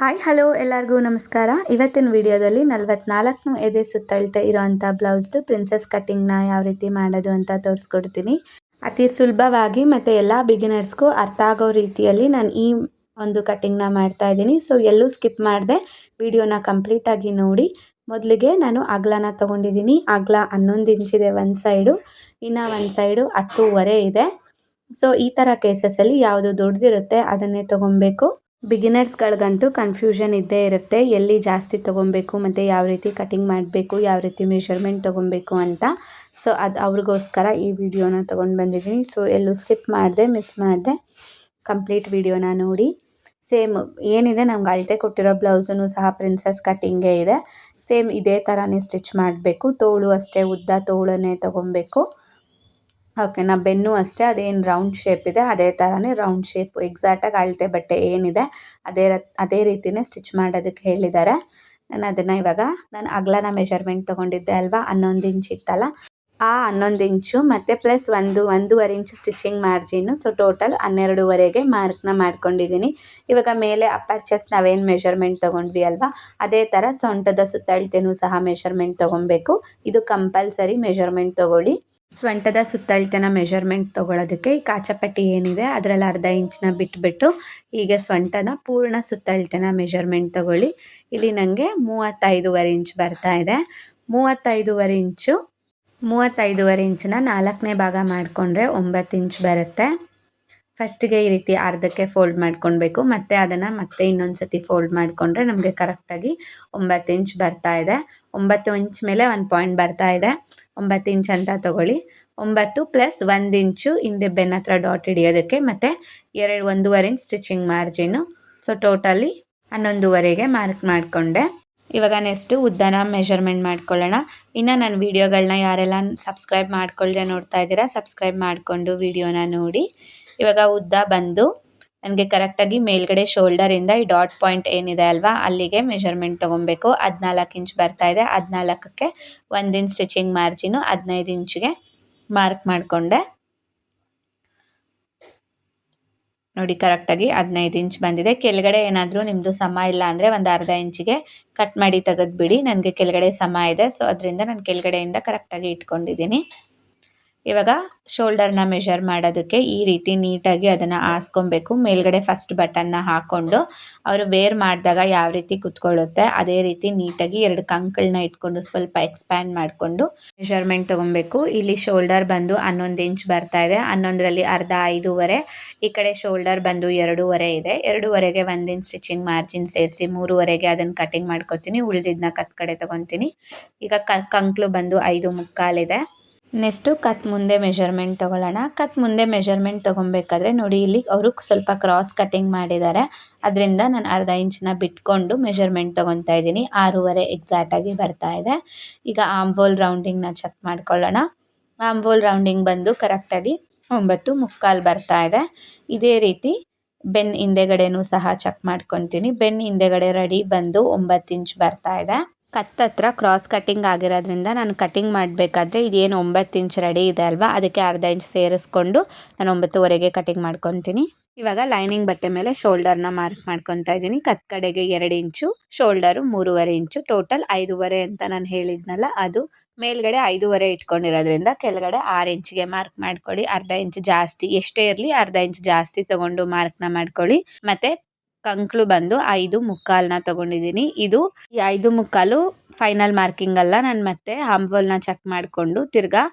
Hi, hello ಎಲ್ಲರಿಗೂ ನಮಸ್ಕಾರ. ಇವತ್ತಿನ ವಿಡಿಯೋದಲ್ಲಿ ನಲ್ವತ್ನಾಲ್ಕನು ಎದೆ ಸುತ್ತಳತೆ ಇರೋವಂಥ ಬ್ಲೌಸ್ದು ಪ್ರಿನ್ಸಸ್ ಕಟ್ಟಿಂಗ್ನ ಯಾವ ರೀತಿ ಮಾಡೋದು ಅಂತ ತೋರಿಸ್ಕೊಡ್ತೀನಿ. ಅತಿ ಸುಲಭವಾಗಿ ಮತ್ತು ಎಲ್ಲ ಬಿಗಿನರ್ಸ್ಗೂ ಅರ್ಥ ಆಗೋ ರೀತಿಯಲ್ಲಿ ನಾನು ಈ ಒಂದು ಕಟ್ಟಿಂಗ್ನ ಮಾಡ್ತಾ ಇದ್ದೀನಿ. ಸೊ ಎಲ್ಲೂ ಸ್ಕಿಪ್ ಮಾಡಿದೆ. ವಿಡಿಯೋನ ಕಂಪ್ಲೀಟಾಗಿ ನೋಡಿ. ಮೊದಲಿಗೆ ನಾನು ಅಗ್ಲನ ತೊಗೊಂಡಿದ್ದೀನಿ. ಅಗ್ಲ ಹನ್ನೊಂದು ಇಂಚಿದೆ ಒಂದು ಸೈಡು ಇನ್ನು ಒಂದು ಸೈಡು ಹತ್ತೂವರೆ ಇದೆ. ಸೊ ಈ ಥರ ಕೇಸಸಲ್ಲಿ ಯಾವುದು ದೊಡ್ಡದಿರುತ್ತೆ ಅದನ್ನೇ ತೊಗೊಬೇಕು. ಬಿಗಿನರ್ಸ್ಗಳಿಗಂತೂ ಕನ್ಫ್ಯೂಷನ್ ಇದ್ದೇ ಇರುತ್ತೆ. ಎಲ್ಲಿ ಜಾಸ್ತಿ ತೊಗೊಬೇಕು, ಮತ್ತು ಯಾವ ರೀತಿ ಕಟಿಂಗ್ ಮಾಡಬೇಕು, ಯಾವ ರೀತಿ ಮೆಷರ್ಮೆಂಟ್ ತೊಗೊಬೇಕು ಅಂತ. ಸೊ ಅದು ಅವ್ರಿಗೋಸ್ಕರ ಈ ವಿಡಿಯೋನ ತೊಗೊಂಡು ಬಂದಿದ್ದೀನಿ. ಸೊ ಎಲ್ಲೂ ಸ್ಕಿಪ್ ಮಾಡಿದೆ ಮಿಸ್ ಮಾಡಿದೆ. ಕಂಪ್ಲೀಟ್ ವಿಡಿಯೋನ ನೋಡಿ. ಸೇಮ್ ಏನಿದೆ, ನಮ್ಗೆ ಅಳತೆ ಕೊಟ್ಟಿರೋ ಬ್ಲೌಸೂ ಸಹ ಪ್ರಿನ್ಸಸ್ ಕಟ್ಟಿಂಗೇ ಇದೆ. ಸೇಮ್ ಇದೇ ಥರನೇ ಸ್ಟಿಚ್ ಮಾಡಬೇಕು. ತೋಳು ಅಷ್ಟೇ ಉದ್ದ ತೋಳನ್ನೇ ತೊಗೊಬೇಕು. ಓಕೆನಾ ಬೆನ್ನು ಅಷ್ಟೇ, ಅದೇನು ರೌಂಡ್ ಶೇಪ್ ಇದೆ, ಅದೇ ಥರನೇ ರೌಂಡ್ ಶೇಪ್ ಎಕ್ಸಾಕ್ಟಾಗಿ ಅಳತೆ ಬಟ್ಟೆ ಏನಿದೆ, ಅದೇ ಅದೇ ರೀತಿಯೇ ಸ್ಟಿಚ್ ಮಾಡೋದಕ್ಕೆ ಹೇಳಿದ್ದಾರೆ. ನಾನು ಅದನ್ನು ಇವಾಗ, ನಾನು ಅಗ್ಲನ ಮೆಷರ್ಮೆಂಟ್ ತೊಗೊಂಡಿದ್ದೆ ಅಲ್ವಾ, ಹನ್ನೊಂದು ಇಂಚ್ ಇತ್ತಲ್ಲ, ಆ ಹನ್ನೊಂದು ಇಂಚು ಮತ್ತು ಪ್ಲಸ್ ಒಂದು, ಒಂದೂವರೆ inch stitching margin so total ಹನ್ನೆರಡೂವರೆಗೆ ಮಾರ್ಕ್ನ ಮಾಡ್ಕೊಂಡಿದ್ದೀನಿ. ಇವಾಗ ಮೇಲೆ ಅಪ್ಪರ್ ಚೆಸ್ಟ್ ನಾವೇನು ಮೆಷರ್ಮೆಂಟ್ ತೊಗೊಂಡ್ವಿ ಅಲ್ವಾ, ಅದೇ ಥರ ಸೊಂಟದ ಸುತ್ತಳತೆನೂ ಸಹ ಮೆಷರ್ಮೆಂಟ್ ತೊಗೊಬೇಕು. ಇದು ಕಂಪಲ್ಸರಿ ಮೆಷರ್ಮೆಂಟ್ ತೊಗೊಳ್ಳಿ. ಸ್ವಂಟದ ಸುತ್ತಳತೆನ ಮೆಷರ್ಮೆಂಟ್ ತೊಗೊಳೋದಕ್ಕೆ ಈ ಕಾಚಪಟ್ಟಿ ಏನಿದೆ, ಅದರಲ್ಲಿ ಅರ್ಧ ಇಂಚನ್ನ ಬಿಟ್ಬಿಟ್ಟು ಹೀಗೆ ಸ್ವಂಟನ ಪೂರ್ಣ ಸುತ್ತಳತೆನ ಮೆಷರ್ಮೆಂಟ್ ತೊಗೊಳ್ಳಿ. ಇಲ್ಲಿ ನನಗೆ ಮೂವತ್ತೈದೂವರೆ ಇಂಚ್ ಬರ್ತಾ ಇದೆ. ಮೂವತ್ತೈದೂವರೆ ಇಂಚು, ಮೂವತ್ತೈದೂವರೆ ಇಂಚನ್ನ ನಾಲ್ಕನೇ ಭಾಗ ಮಾಡಿಕೊಂಡ್ರೆ ಒಂಬತ್ತು ಇಂಚ್ ಬರುತ್ತೆ. ಫಸ್ಟಿಗೆ ಈ ರೀತಿ ಅರ್ಧಕ್ಕೆ ಫೋಲ್ಡ್ ಮಾಡ್ಕೊಳ್ಬೇಕು, ಮತ್ತು ಅದನ್ನು ಮತ್ತೆ ಇನ್ನೊಂದು ಸತಿ ಫೋಲ್ಡ್ ಮಾಡಿಕೊಂಡ್ರೆ ನಮಗೆ ಕರೆಕ್ಟಾಗಿ ಒಂಬತ್ತು ಇಂಚ್ ಬರ್ತಾ ಇದೆ. ಒಂಬತ್ತು ಇಂಚ್ ಮೇಲೆ ಒಂದು ಪಾಯಿಂಟ್ ಬರ್ತಾ ಇದೆ. ಒಂಬತ್ತು ಇಂಚ್ ಅಂತ ತೊಗೊಳ್ಳಿ. ಒಂಬತ್ತು ಪ್ಲಸ್ ಒಂದು ಇಂಚು ಹಿಂದೆ ಬೆನ್ನ ಹತ್ರ ಡಾಟ್ ಹಿಡಿಯೋದಕ್ಕೆ ಮತ್ತು ಎರಡು ಒಂದೂವರೆ inch stitching margin. So totally ಹನ್ನೊಂದುವರೆಗೆ mark ಮಾಡಿಕೊಂಡೆ. ಇವಾಗ ನೆಕ್ಸ್ಟು ಉದ್ದನ ಮೆಷರ್ಮೆಂಟ್ ಮಾಡ್ಕೊಳ್ಳೋಣ. ಇನ್ನು ನನ್ನ ವೀಡಿಯೋಗಳನ್ನ ಯಾರೆಲ್ಲ ಸಬ್ಸ್ಕ್ರೈಬ್ ಮಾಡ್ಕೊಳ್ಳದೆ ನೋಡ್ತಾ ಇದ್ದೀರಾ ಸಬ್ಸ್ಕ್ರೈಬ್ ಮಾಡಿಕೊಂಡು ವೀಡಿಯೋನ ನೋಡಿ. ಇವಾಗ ಉದ್ದ ಬಂದು ನನಗೆ ಕರೆಕ್ಟಾಗಿ ಮೇಲ್ಗಡೆ ಶೋಲ್ಡರಿಂದ ಈ ಡಾಟ್ ಪಾಯಿಂಟ್ ಏನಿದೆ ಅಲ್ವಾ, ಅಲ್ಲಿಗೆ ಮೆಷರ್ಮೆಂಟ್ ತೊಗೊಬೇಕು ಹದಿನಾಲ್ಕು ಇಂಚ್ ಬರ್ತಾ ಇದೆ. ಹದಿನಾಲ್ಕಕ್ಕೆ ಒಂದು ಇಂಚ್ ಸ್ಟಿಚಿಂಗ್ ಮಾರ್ಜಿನು ಹದಿನೈದು ಇಂಚಿಗೆ ಮಾರ್ಕ್ ಮಾಡಿಕೊಂಡೆ. ನೋಡಿ ಕರೆಕ್ಟಾಗಿ ಹದಿನೈದು ಇಂಚ್ ಬಂದಿದೆ. ಕೆಳಗಡೆ ಏನಾದರೂ ನಿಮ್ಮದು ಸಮ ಇಲ್ಲ ಅಂದರೆ ಒಂದು ಅರ್ಧ ಇಂಚಿಗೆ ಕಟ್ ಮಾಡಿ ತೆಗೆದುಬಿಡಿ. ನನಗೆ ಕೆಳಗಡೆ ಸಮ ಇದೆ. ಸೊ ಅದರಿಂದ ನಾನು ಕೆಳಗಡೆಯಿಂದ ಕರೆಕ್ಟಾಗಿ ಇಟ್ಕೊಂಡಿದ್ದೀನಿ. ಇವಾಗ ಶೋಲ್ಡರ್ನ ಮೆಷರ್ ಮಾಡೋದಕ್ಕೆ ಈ ರೀತಿ ನೀಟಾಗಿ ಅದನ್ನು ಹಾಸ್ಕೊಬೇಕು. ಮೇಲ್ಗಡೆ ಫಸ್ಟ್ ಬಟನ್ನ ಹಾಕ್ಕೊಂಡು ಅವರು ವೇರ್ ಮಾಡಿದಾಗ ಯಾವ ರೀತಿ ಕುತ್ಕೊಳ್ಳುತ್ತೆ, ಅದೇ ರೀತಿ ನೀಟಾಗಿ ಎರಡು ಕಂಕಳನ್ನ ಇಟ್ಕೊಂಡು ಸ್ವಲ್ಪ ಎಕ್ಸ್ಪ್ಯಾಂಡ್ ಮಾಡಿಕೊಂಡು ಮೆಷರ್ಮೆಂಟ್ ತೊಗೊಬೇಕು. ಇಲ್ಲಿ ಶೋಲ್ಡರ್ ಬಂದು ಹನ್ನೊಂದು ಇಂಚ್ ಬರ್ತಾ ಇದೆ. ಹನ್ನೊಂದರಲ್ಲಿ ಅರ್ಧ ಐದೂವರೆ, ಈ ಕಡೆ ಶೋಲ್ಡರ್ ಬಂದು ಎರಡೂವರೆ ಇದೆ. ಎರಡೂವರೆಗೆ ಒಂದು ಇಂಚ್ ಸ್ಟಿಚಿಂಗ್ ಮಾರ್ಜಿನ್ ಸೇರಿಸಿ ಮೂರುವರೆಗೆ ಅದನ್ನು ಕಟಿಂಗ್ ಮಾಡ್ಕೊತೀನಿ. ಉಳಿದಿದ್ದನ್ನ ಕತ್ ಕಡೆ ತೊಗೊತೀನಿ. ಈಗ ಕಂಕಳು ಬಂದು ಐದು ಮುಕ್ಕಾಲಿದೆ. ನೆಕ್ಸ್ಟು ಕತ್ ಮುಂದೆ ಮೆಷರ್ಮೆಂಟ್ ತೊಗೊಳ್ಳೋಣ. ಕತ್ ಮುಂದೆ ಮೆಷರ್ಮೆಂಟ್ ತೊಗೊಬೇಕಾದ್ರೆ ನೋಡಿ, ಇಲ್ಲಿ ಅವರು ಸ್ವಲ್ಪ ಕ್ರಾಸ್ ಕಟ್ಟಿಂಗ್ ಮಾಡಿದ್ದಾರೆ. ಅದರಿಂದ ನಾನು ಅರ್ಧ ಇಂಚನ್ನ ಬಿಟ್ಕೊಂಡು ಮೆಷರ್ಮೆಂಟ್ ತೊಗೊತಾ ಇದ್ದೀನಿ. ಆರೂವರೆ ಎಕ್ಸಾಕ್ಟಾಗಿ ಬರ್ತಾ ಇದೆ. ಈಗ ಆಮ್ಬೋಲ್ ರೌಂಡಿಂಗ್ನ ಚೆಕ್ ಮಾಡ್ಕೊಳ್ಳೋಣ. ಆಮ್ಬೋಲ್ ರೌಂಡಿಂಗ್ ಬಂದು ಕರೆಕ್ಟಾಗಿ ಒಂಬತ್ತು ಮುಕ್ಕಾಲು ಬರ್ತಾ ಇದೆ. ಇದೇ ರೀತಿ ಬೆನ್ ಹಿಂದೆಗಡೆನೂ ಸಹ ಚೆಕ್ ಮಾಡ್ಕೊತೀನಿ. ಬೆನ್ ಹಿಂದೆಗಡೆ ರೆಡಿ ಬಂದು ಒಂಬತ್ತು ಇಂಚ್ ಬರ್ತಾ ಇದೆ. ಕತ್ತತ್ರ ಕ್ರಾಸ್ ಕಟ್ಟಿಂಗ್ ಆಗಿರೋದ್ರಿಂದ ನಾನು ಕಟ್ಟಿಂಗ್ ಮಾಡಬೇಕಾದ್ರೆ ಇದೇನು ಒಂಬತ್ತು ಇಂಚ್ ರೆಡಿ ಇದೆ ಅಲ್ವಾ? ಅದಕ್ಕೆ ಅರ್ಧ ಇಂಚ್ ಸೇರಿಸ್ಕೊಂಡು ನಾನು ಒಂಬತ್ತುವರೆಗೆ ಕಟ್ಟಿಂಗ್ ಮಾಡ್ಕೊತೀನಿ. ಇವಾಗ ಲೈನಿಂಗ್ ಬಟ್ಟೆ ಮೇಲೆ ಶೋಲ್ಡರ್ನ ಮಾರ್ಕ್ ಮಾಡ್ಕೊತಾ ಇದ್ದೀನಿ. ಕತ್ ಕಡೆಗೆ ಎರಡು ಇಂಚು ಶೋಲ್ಡರು ಮೂರುವರೆ ಇಂಚು ಟೋಟಲ್ ಐದೂವರೆ ಅಂತ ನಾನು ಹೇಳಿದ್ನಲ್ಲ, ಅದು ಮೇಲ್ಗಡೆ ಐದೂವರೆ ಇಟ್ಕೊಂಡಿರೋದ್ರಿಂದ ಕೆಳಗಡೆ ಆರು ಇಂಚಿಗೆ ಮಾರ್ಕ್ ಮಾಡ್ಕೊಳ್ಳಿ. ಅರ್ಧ ಇಂಚ್ ಜಾಸ್ತಿ, ಎಷ್ಟೇ ಇರಲಿ ಅರ್ಧ ಇಂಚ್ ಜಾಸ್ತಿ ತಗೊಂಡು ಮಾರ್ಕ್ನ ಮಾಡ್ಕೊಳ್ಳಿ. ಮತ್ತೆ ಕಂಕ್ಳು ಬಂದು ಐದು ಮುಕ್ಕಾಲನ್ನ ತೊಗೊಂಡಿದ್ದೀನಿ. ಇದು ಈ ಐದು ಮುಕ್ಕಾಲು ಫೈನಲ್ ಮಾರ್ಕಿಂಗ್ ಅಲ್ಲ, ನಾನು ಮತ್ತೆ ಹಾಮ್ವಲ್ನ ಚೆಕ್ ಮಾಡಿಕೊಂಡು ತಿರ್ಗಾ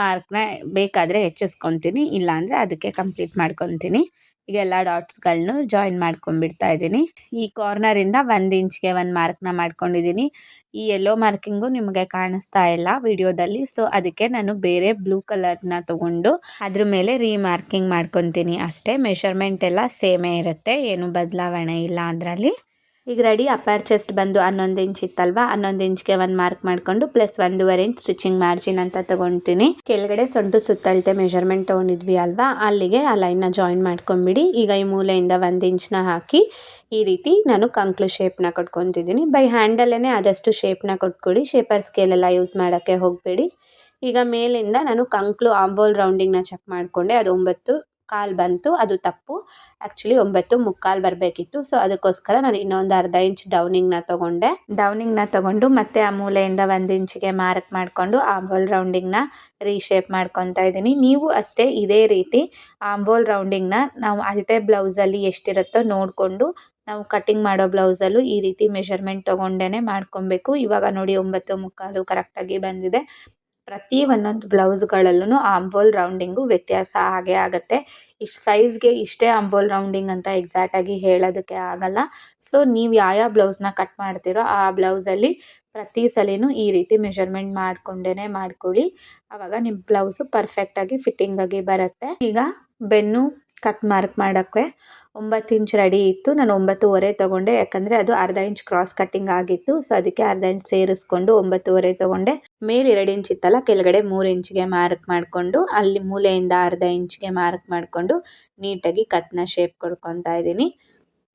ಮಾರ್ಕ್ನ ಬೇಕಾದರೆ ಹೆಚ್ಚಿಸ್ಕೊತೀನಿ, ಇಲ್ಲಾಂದರೆ ಅದಕ್ಕೆ ಕಂಪ್ಲೀಟ್ ಮಾಡ್ಕೊತೀನಿ. ಈಗ ಎಲ್ಲ ಡಾಟ್ಸ್ಗಳನ್ನೂ ಜಾಯಿನ್ ಮಾಡ್ಕೊಂಡ್ಬಿಡ್ತಾ ಇದ್ದೀನಿ. ಈ ಕಾರ್ನರಿಂದ ಒಂದು ಇಂಚ್ಗೆ ಒಂದು ಮಾರ್ಕ್ನ ಮಾಡ್ಕೊಂಡಿದ್ದೀನಿ. ಈ ಯೆಲ್ಲೋ ಮಾರ್ಕಿಂಗು ನಿಮಗೆ ಕಾಣಿಸ್ತಾ ಇಲ್ಲ ವಿಡಿಯೋದಲ್ಲಿ ಸೊ ಅದಕ್ಕೆ ನಾನು ಬೇರೆ ಬ್ಲೂ ಕಲರ್ನ ತೊಗೊಂಡು ಅದ್ರ ಮೇಲೆ ರೀಮಾರ್ಕಿಂಗ್ ಮಾಡ್ಕೊತೀನಿ. ಅಷ್ಟೇ ಮೆಷರ್ಮೆಂಟ್ ಎಲ್ಲ ಸೇಮೇ ಇರುತ್ತೆ, ಏನು ಬದಲಾವಣೆ ಇಲ್ಲ ಅದರಲ್ಲಿ. ಈಗ ರೆಡಿ ಅಪ್ಪರ್ ಚೆಸ್ಟ್ ಬಂದು ಹನ್ನೊಂದು ಇಂಚ್ ಇತ್ತಲ್ವಾ? ಹನ್ನೊಂದು ಇಂಚ್ಗೆ ಒಂದು ಮಾರ್ಕ್ ಮಾಡಿಕೊಂಡು ಪ್ಲಸ್ ಒಂದೂವರೆ ಇಂಚ್ ಸ್ಟಿಚಿಂಗ್ ಮಾರ್ಜಿನ್ ಅಂತ ತಗೊತೀನಿ. ಕೆಳಗಡೆ ಸೊಂಟು ಸುತ್ತಳತೆ ಮೆಷರ್ಮೆಂಟ್ ತೊಗೊಂಡಿದ್ವಿ ಅಲ್ವಾ? ಅಲ್ಲಿಗೆ ಆ ಲೈನ್ನ ಜಾಯಿನ್ ಮಾಡ್ಕೊಂಬಿಡಿ ಈಗ ಈ ಮೂಲೆಯಿಂದ ಒಂದು ಇಂಚ್ನ ಹಾಕಿ ಈ ರೀತಿ ನಾನು ಕಂಕ್ಳು ಶೇಪ್ನ ಕೊಟ್ಕೊತಿದ್ದೀನಿ ಬೈ ಹ್ಯಾಂಡಲ್ಲೇ ಆದಷ್ಟು ಶೇಪ್ನ ಕೊಟ್ಕೊಡಿ. ಶೇಪರ್ ಸ್ಕೇಲೆಲ್ಲ ಯೂಸ್ ಮಾಡೋಕ್ಕೆ ಹೋಗಬೇಡಿ. ಈಗ ಮೇಲಿಂದ ನಾನು ಕಂಕ್ಲು ಆಂಬೋಲ್ ರೌಂಡಿಂಗ್ನ ಚೆಕ್ ಮಾಡಿಕೊಂಡೆ. ಅದು ಒಂಬತ್ತು ಕಾಲು ಬಂತು, ಅದು ತಪ್ಪು. ಆ್ಯಕ್ಚುಲಿ ಒಂಬತ್ತು ಮುಕ್ಕಾಲು ಬರಬೇಕಿತ್ತು ಸೊ ಅದಕ್ಕೋಸ್ಕರ ನಾನು ಇನ್ನೊಂದು ಅರ್ಧ ಇಂಚ್ ಡೌನಿಂಗ್ನ ತೊಗೊಂಡೆ. ಡೌನಿಂಗ್ನ ತೊಗೊಂಡು ಮತ್ತೆ ಆ ಮೂಲೆಯಿಂದ ಒಂದು ಇಂಚಿಗೆ ಮಾರ್ಕ್ ಮಾಡಿಕೊಂಡು ಆಂಬೋಲ್ ರೌಂಡಿಂಗ್ನ ರೀಶೇಪ್ ಮಾಡ್ಕೊತಾ ಇದ್ದೀನಿ. ನೀವು ಅಷ್ಟೇ ಇದೇ ರೀತಿ ಆಂಬೋಲ್ ರೌಂಡಿಂಗ್ನ ನಾವು ಅಳತೆ ಬ್ಲೌಸಲ್ಲಿ ಎಷ್ಟಿರುತ್ತೋ ನೋಡಿಕೊಂಡು ನಾವು ಕಟಿಂಗ್ ಮಾಡೋ ಬ್ಲೌಸಲ್ಲೂ ಈ ರೀತಿ ಮೆಷರ್ಮೆಂಟ್ ತೊಗೊಂಡೇ ಮಾಡ್ಕೊಬೇಕು. ಇವಾಗ ನೋಡಿ ಒಂಬತ್ತು ಮುಕ್ಕಾಲು ಕರೆಕ್ಟಾಗಿ ಬಂದಿದೆ. ಪ್ರತಿ ಒಂದೊಂದು ಬ್ಲೌಸ್ಗಳಲ್ಲೂ ಆಂಬೋಲ್ ರೌಂಡಿಂಗು ವ್ಯತ್ಯಾಸ ಆಗೇ ಆಗುತ್ತೆ. ಇಷ್ಟು ಸೈಜ್ಗೆ ಇಷ್ಟೇ ಆಂಬೋಲ್ ರೌಂಡಿಂಗ್ ಅಂತ ಎಕ್ಸಾಕ್ಟಾಗಿ ಹೇಳೋದಕ್ಕೆ ಆಗಲ್ಲ. ಸೊ ನೀವು ಯಾವ ಬ್ಲೌಸ್ನ ಕಟ್ ಮಾಡ್ತೀರೋ ಆ ಬ್ಲೌಸಲ್ಲಿ ಪ್ರತಿ ಸಲಿನೂ ಈ ರೀತಿ ಮೆಷರ್ಮೆಂಟ್ ಮಾಡಿಕೊಂಡೇ ಮಾಡ್ಕೊಳ್ಳಿ. ಆವಾಗ ನಿಮ್ಮ ಬ್ಲೌಸು ಪರ್ಫೆಕ್ಟಾಗಿ ಫಿಟ್ಟಿಂಗಾಗಿ ಬರುತ್ತೆ. ಈಗ ಬೆನ್ನು ಕಟ್ ಮಾರ್ಕ್ ಮಾಡೋಕ್ಕೆ ಒಂಬತ್ತು ಇಂಚ್ ರೆಡಿ ಇತ್ತು. ನಾನು ಒಂಬತ್ತುವರೆ ತೊಗೊಂಡೆ. ಯಾಕಂದರೆ ಅದು ಅರ್ಧ ಇಂಚ್ ಕ್ರಾಸ್ ಕಟ್ಟಿಂಗ್ ಆಗಿತ್ತು. ಸೊ ಅದಕ್ಕೆ ಅರ್ಧ ಇಂಚ್ ಸೇರಿಸ್ಕೊಂಡು ಒಂಬತ್ತುವರೆ ತೊಗೊಂಡೆ. ಮೇಲೆ ಎರಡು ಇಂಚ್ ಇತ್ತಲ್ಲ, ಕೆಳಗಡೆ ಮೂರು ಇಂಚ್ಗೆ ಮಾರ್ಕ್ ಮಾಡಿಕೊಂಡು, ಅಲ್ಲಿ ಮೂಲೆಯಿಂದ ಅರ್ಧ ಇಂಚ್ಗೆ ಮಾರ್ಕ್ ಮಾಡಿಕೊಂಡು ನೀಟಾಗಿ ಕತ್ನ ಶೇಪ್ ಕೊಡ್ಕೊತಾ ಇದ್ದೀನಿ.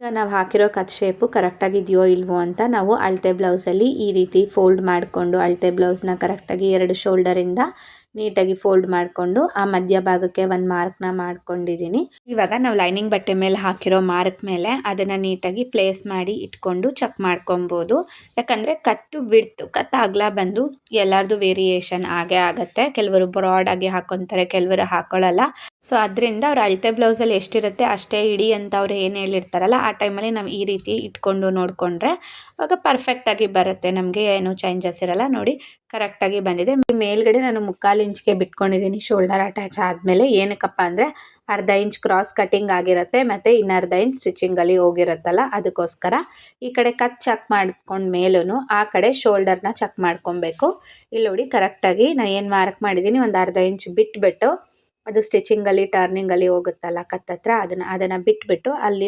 ಈಗ ನಾವು ಹಾಕಿರೋ ಕತ್ ಶೇಪು ಕರೆಕ್ಟಾಗಿದೆಯೋ ಇಲ್ವೋ ಅಂತ ನಾವು ಅಳತೆ ಬ್ಲೌಸಲ್ಲಿ ಈ ರೀತಿ ಫೋಲ್ಡ್ ಮಾಡಿಕೊಂಡು ಅಳತೆ ಬ್ಲೌಸ್ನ ಕರೆಕ್ಟಾಗಿ ಎರಡು ಶೋಲ್ಡರಿಂದ ನೀಟಾಗಿ ಫೋಲ್ಡ್ ಮಾಡಿಕೊಂಡು ಆ ಮಧ್ಯ ಭಾಗಕ್ಕೆ ಒಂದು ಮಾರ್ಕ್ನ ಮಾಡ್ಕೊಂಡಿದ್ದೀನಿ ಇವಾಗ ನಾವು ಲೈನಿಂಗ್ ಬಟ್ಟೆ ಮೇಲೆ ಹಾಕಿರೋ ಮಾರ್ಕ್ ಮೇಲೆ ಅದನ್ನು ನೀಟಾಗಿ ಪ್ಲೇಸ್ ಮಾಡಿ ಇಟ್ಕೊಂಡು ಚೆಕ್ ಮಾಡ್ಕೊಬೋದು. ಯಾಕಂದರೆ ಕತ್ತು ಬಿಡ್ತು ಕತ್ತು ಬಂದು ಎಲ್ಲರದು ವೇರಿಯೇಷನ್ ಆಗೇ ಆಗುತ್ತೆ. ಕೆಲವರು ಬ್ರಾಡಾಗಿ ಹಾಕೊತಾರೆ, ಕೆಲವರು ಹಾಕೊಳ್ಳಲ್ಲ ಸೊ ಅದರಿಂದ ಅವ್ರ ಅಳತೆ ಬ್ಲೌಸಲ್ಲಿ ಎಷ್ಟಿರುತ್ತೆ ಅಷ್ಟೇ ಇಡಿ ಅಂತ ಅವ್ರು ಏನು ಹೇಳಿರ್ತಾರಲ್ಲ, ಆ ಟೈಮಲ್ಲಿ ನಾವು ಈ ರೀತಿ ಇಟ್ಕೊಂಡು ನೋಡಿಕೊಂಡ್ರೆ ಅವಾಗ ಪರ್ಫೆಕ್ಟಾಗಿ ಬರುತ್ತೆ. ನಮಗೆ ಏನು ಚೇಂಜಸ್ ಇರಲ್ಲ. ನೋಡಿ ಕರೆಕ್ಟಾಗಿ ಬಂದಿದೆ. ಮೇಲ್ಗಡೆ ನಾನು ಮುಕ್ಕಾಲು ಇಂಚ್ಗೆ ಬಿಟ್ಕೊಂಡಿದ್ದೀನಿ ಶೋಲ್ಡರ್ ಅಟ್ಯಾಚ್ ಆದಮೇಲೆ. ಏನಕ್ಕಪ್ಪ ಅಂದರೆ ಅರ್ಧ ಇಂಚ್ ಕ್ರಾಸ್ ಕಟ್ಟಿಂಗ್ ಆಗಿರುತ್ತೆ, ಮತ್ತು ಇನ್ನರ್ಧ ಇಂಚ್ ಸ್ಟಿಚಿಂಗಲ್ಲಿ ಹೋಗಿರುತ್ತಲ್ಲ, ಅದಕ್ಕೋಸ್ಕರ. ಈ ಕಡೆ ಕಟ್ ಚೆಕ್ ಮಾಡ್ಕೊಂಡು ಮೇಲೂ ಆ ಕಡೆ ಶೋಲ್ಡರ್ನ ಚೆಕ್ ಮಾಡ್ಕೊಬೇಕು. ಇಲ್ಲಿ ನೋಡಿ ಕರೆಕ್ಟಾಗಿ ನಾನು ಏನು ಮಾರ್ಕ್ ಮಾಡಿದ್ದೀನಿ, ಒಂದು ಅರ್ಧ ಇಂಚ್ ಬಿಟ್ಬಿಟ್ಟು ಅದು ಸ್ಟಿಚಿಂಗಲ್ಲಿ ಟರ್ನಿಂಗಲ್ಲಿ ಹೋಗುತ್ತಲ್ಲ ಕತ್ತತ್ರ ಅದನ್ನು ಅದನ್ನು ಬಿಟ್ಬಿಟ್ಟು ಅಲ್ಲಿ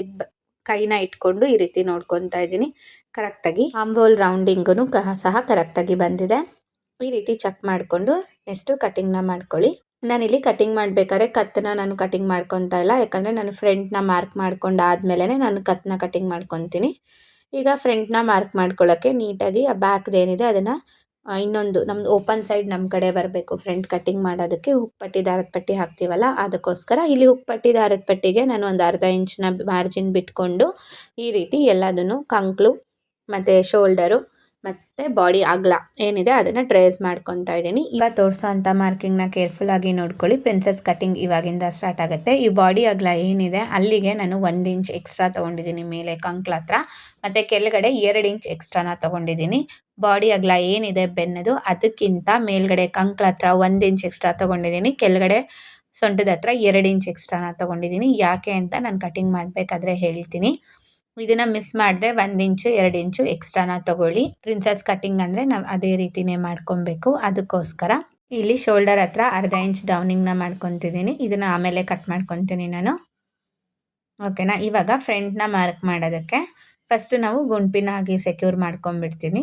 ಕೈನ ಇಟ್ಕೊಂಡು ಈ ರೀತಿ ನೋಡ್ಕೊತಾ ಇದ್ದೀನಿ. ಕರೆಕ್ಟಾಗಿ. ಆಂಬೋಲ್ ರೌಂಡಿಂಗೂ ಸಹ ಕರೆಕ್ಟಾಗಿ ಬಂದಿದೆ. ಈ ರೀತಿ ಚೆಕ್ ಮಾಡಿಕೊಂಡು ನೆಕ್ಸ್ಟು ಕಟಿಂಗ್ನ ಮಾಡ್ಕೊಳ್ಳಿ. ನಾನಿಲ್ಲಿ ಕಟಿಂಗ್ ಮಾಡಬೇಕಾದ್ರೆ ಕತ್ತನ್ನ ನಾನು ಕಟಿಂಗ್ ಮಾಡ್ಕೊತಾ ಇಲ್ಲ. ಯಾಕಂದರೆ ನಾನು ಫ್ರೆಂಟ್ನ ಮಾರ್ಕ್ ಮಾಡ್ಕೊಂಡು ಆದಮೇಲೆ ನಾನು ಕತ್ತನ್ನ ಕಟಿಂಗ್ ಮಾಡ್ಕೊತೀನಿ. ಈಗ ಫ್ರೆಂಟ್ನ ಮಾರ್ಕ್ ಮಾಡ್ಕೊಳ್ಳೋಕ್ಕೆ ನೀಟಾಗಿ ಆ ಬ್ಯಾಕ್ದೇನಿದೆ ಅದನ್ನು ಇನ್ನೊಂದು ನಮ್ದು ಓಪನ್ ಸೈಡ್ ನಮ್ಮ ಕಡೆ ಬರಬೇಕು. ಫ್ರಂಟ್ ಕಟಿಂಗ್ ಮಾಡೋದಕ್ಕೆ ಪಟ್ಟಿ, ದಾರದ ಪಟ್ಟಿ ಹಾಕ್ತೀವಲ್ಲ ಅದಕ್ಕೋಸ್ಕರ ಇಲ್ಲಿ ಪಟ್ಟಿ, ದಾರದ ಪಟ್ಟಿಗೆ ನಾನು ಒಂದು ಅರ್ಧ ಇಂಚಿನ ಮಾರ್ಜಿನ್ ಬಿಟ್ಕೊಂಡು ಈ ರೀತಿ ಎಲ್ಲದನ್ನು ಕಂಕ್ಳು ಮತ್ತು ಶೋಲ್ಡರು ಮತ್ತು ಬಾಡಿ ಅಗಲ ಏನಿದೆ ಅದನ್ನು ಟ್ರೇಸ್ ಮಾಡ್ಕೊತಾ ಇದ್ದೀನಿ. ಈಗ ತೋರಿಸೋ ಅಂಥ ಮಾರ್ಕಿಂಗ್ನ ಕೇರ್ಫುಲ್ಲಾಗಿ ನೋಡ್ಕೊಳ್ಳಿ. ಪ್ರಿನ್ಸಸ್ ಕಟಿಂಗ್ ಇವಾಗಿಂದ ಸ್ಟಾರ್ಟ್ ಆಗುತ್ತೆ. ಈ ಬಾಡಿ ಅಗಲ ಏನಿದೆ ಅಲ್ಲಿಗೆ ನಾನು ಒಂದು ಇಂಚ್ ಎಕ್ಸ್ಟ್ರಾ ತೊಗೊಂಡಿದ್ದೀನಿ ಮೇಲೆ ಕಂಕ್ಲ ಹತ್ರ ಮತ್ತು ಕೆಳಗಡೆ ಎರಡು ಇಂಚ್ ಎಕ್ಸ್ಟ್ರಾನ ತೊಗೊಂಡಿದ್ದೀನಿ. ಬಾಡಿ ಅಗಲ ಏನಿದೆ ಬೆನ್ನದು ಅದಕ್ಕಿಂತ ಮೇಲ್ಗಡೆ ಕಂಕ್ಲ ಹತ್ರ ಒಂದು ಇಂಚ್ ಎಕ್ಸ್ಟ್ರಾ ತೊಗೊಂಡಿದ್ದೀನಿ. ಕೆಳಗಡೆ ಸೊಂಟದ ಹತ್ರ ಎರಡು ಇಂಚ್ ಎಕ್ಸ್ಟ್ರಾನ ತೊಗೊಂಡಿದ್ದೀನಿ. ಯಾಕೆ ಅಂತ ನಾನು ಕಟಿಂಗ್ ಮಾಡಬೇಕಾದ್ರೆ ಹೇಳ್ತೀನಿ. ಇದನ್ನು ಮಿಸ್ ಮಾಡಿದೆ ಒಂದು ಇಂಚು, ಎರಡು ಇಂಚು ಎಕ್ಸ್ಟ್ರಾನ ತಗೊಳ್ಳಿ. ಪ್ರಿನ್ಸಸ್ ಕಟ್ಟಿಂಗ್ ಅಂದರೆ ನಾವು ಅದೇ ರೀತಿನೇ ಮಾಡ್ಕೊಬೇಕು. ಅದಕ್ಕೋಸ್ಕರ ಇಲ್ಲಿ ಶೋಲ್ಡರ್ ಹತ್ರ ಅರ್ಧ ಇಂಚ್ ಡೌನಿಂಗ್ನ ಮಾಡ್ಕೊತಿದ್ದೀನಿ. ಇದನ್ನು ಆಮೇಲೆ ಕಟ್ ಮಾಡ್ಕೊತೀನಿ ನಾನು. ಓಕೆನಾ ಇವಾಗ ಫ್ರಂಟ್ನ ಮಾರ್ಕ್ ಮಾಡೋದಕ್ಕೆ ಫಸ್ಟು ನಾವು ಗುಂಪಿನ ಆಗಿ ಸೆಕ್ಯೂರ್ ಮಾಡ್ಕೊಂಬಿಡ್ತೀನಿ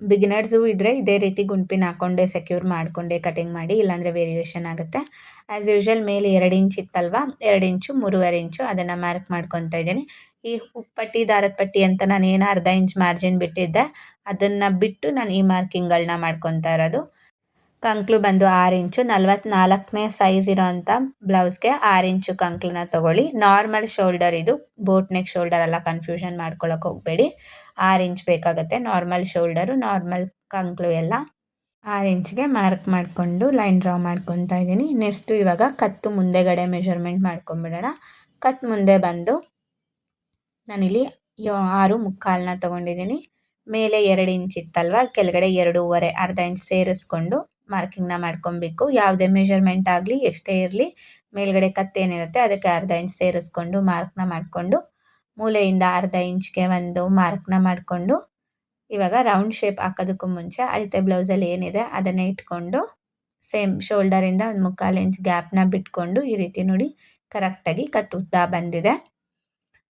ಬಿಗಿನರ್ಸು ಇದ್ದರೆ ಇದೇ ರೀತಿ ಗುಂಪಿನ ಹಾಕೊಂಡೆ ಸೆಕ್ಯೂರ್ ಮಾಡಿಕೊಂಡೆ ಕಟಿಂಗ್ ಮಾಡಿ, ಇಲ್ಲಾಂದರೆ ವೇರಿಯೇಷನ್ ಆಗುತ್ತೆ. ಆ್ಯಸ್ ಯೂಶ್ವಲ್ ಮೇಲೆ ಎರಡು ಇಂಚ್ ಇತ್ತಲ್ವಾ? ಎರಡು ಇಂಚು ಮೂರುವರೆ ಇಂಚು ಅದನ್ನು ಮಾರ್ಕ್ ಮಾಡ್ಕೊತಾ ಇದ್ದೀನಿ. ಈ ಉಪ್ಪಟ್ಟಿ ದಾರದ ಪಟ್ಟಿ ಅಂತ ನಾನು ಏನು ಅರ್ಧ ಇಂಚ್ ಮಾರ್ಜಿನ್ ಬಿಟ್ಟಿದ್ದೆ. ಅದನ್ನು ಬಿಟ್ಟು ನಾನು ಈ ಮಾರ್ಕಿಂಗ್ಗಳನ್ನ ಮಾಡ್ಕೊತಾ ಇರೋದು. ಕಂಕ್ಳು ಬಂದು ಆರು ಇಂಚು ನಲ್ವತ್ನಾಲ್ಕನೇ ಸೈಜ್ ಇರೋಂಥ ಬ್ಲೌಸ್ಗೆ ಆರು ಇಂಚು ಕಂಕ್ಳನ್ನ ತೊಗೊಳ್ಳಿ. ನಾರ್ಮಲ್ ಶೋಲ್ಡರ್ ಇದು ಬೋಟ್ ನೆಕ್ ಶೋಲ್ಡರ್ ಎಲ್ಲ ಕನ್ಫ್ಯೂಷನ್ ಮಾಡ್ಕೊಳಕ್ಕೆ ಹೋಗಬೇಡಿ. ಆರು ಇಂಚ್ ಬೇಕಾಗುತ್ತೆ, ನಾರ್ಮಲ್ ಶೋಲ್ಡರು, ನಾರ್ಮಲ್ ಕಂಕ್ಳು ಎಲ್ಲ. ಆರು ಇಂಚ್ಗೆ ಮಾರ್ಕ್ ಮಾಡಿಕೊಂಡು, ಲೈನ್ ಡ್ರಾ ಮಾಡ್ಕೊತಾ ಇದ್ದೀನಿ. ನೆಕ್ಸ್ಟು ಇವಾಗ ಕತ್ತು ಮುಂದೆಗಡೆ ಮೆಷರ್ಮೆಂಟ್ ಮಾಡ್ಕೊಂಬಿಡೋಣ. ಕತ್ ಮುಂದೆ ಬಂದು ನಾನಿಲ್ಲಿ ಆರು ಮುಕ್ಕಾಲನ್ನ ತೊಗೊಂಡಿದ್ದೀನಿ. ಮೇಲೆ ಎರಡು ಇಂಚ್ ಇತ್ತಲ್ವ, ಕೆಳಗಡೆ ಎರಡೂವರೆ ಅರ್ಧ ಇಂಚ್ ಸೇರಿಸ್ಕೊಂಡು ಮಾರ್ಕಿಂಗ್ನ ಮಾಡ್ಕೊಬೇಕು. ಯಾವುದೇ ಮೆಷರ್ಮೆಂಟ್ ಆಗಲಿ, ಎಷ್ಟೇ ಇರಲಿ, ಮೇಲ್ಗಡೆ ಕತ್ತೇನಿರುತ್ತೆ ಅದಕ್ಕೆ ಅರ್ಧ ಇಂಚ್ ಸೇರಿಸ್ಕೊಂಡು ಮಾರ್ಕ್ನ ಮಾಡಿಕೊಂಡು, ಮೂಲೆಯಿಂದ ಅರ್ಧ ಇಂಚ್ಗೆ ಒಂದು ಮಾರ್ಕ್ನ ಮಾಡಿಕೊಂಡು, ಇವಾಗ ರೌಂಡ್ ಶೇಪ್ ಹಾಕೋದಕ್ಕೂ ಮುಂಚೆ ಅಳತೆ ಬ್ಲೌಸಲ್ಲಿ ಏನಿದೆ ಅದನ್ನೇ ಇಟ್ಕೊಂಡು ಸೇಮ್ ಶೋಲ್ಡರಿಂದ ಒಂದು ಮುಕ್ಕಾಲು ಇಂಚ್ ಗ್ಯಾಪ್ನ ಬಿಟ್ಕೊಂಡು ಈ ರೀತಿ ನೋಡಿ ಕರೆಕ್ಟಾಗಿ ಕತ್ತುತ್ತಾ ಬಂದಿದೆ.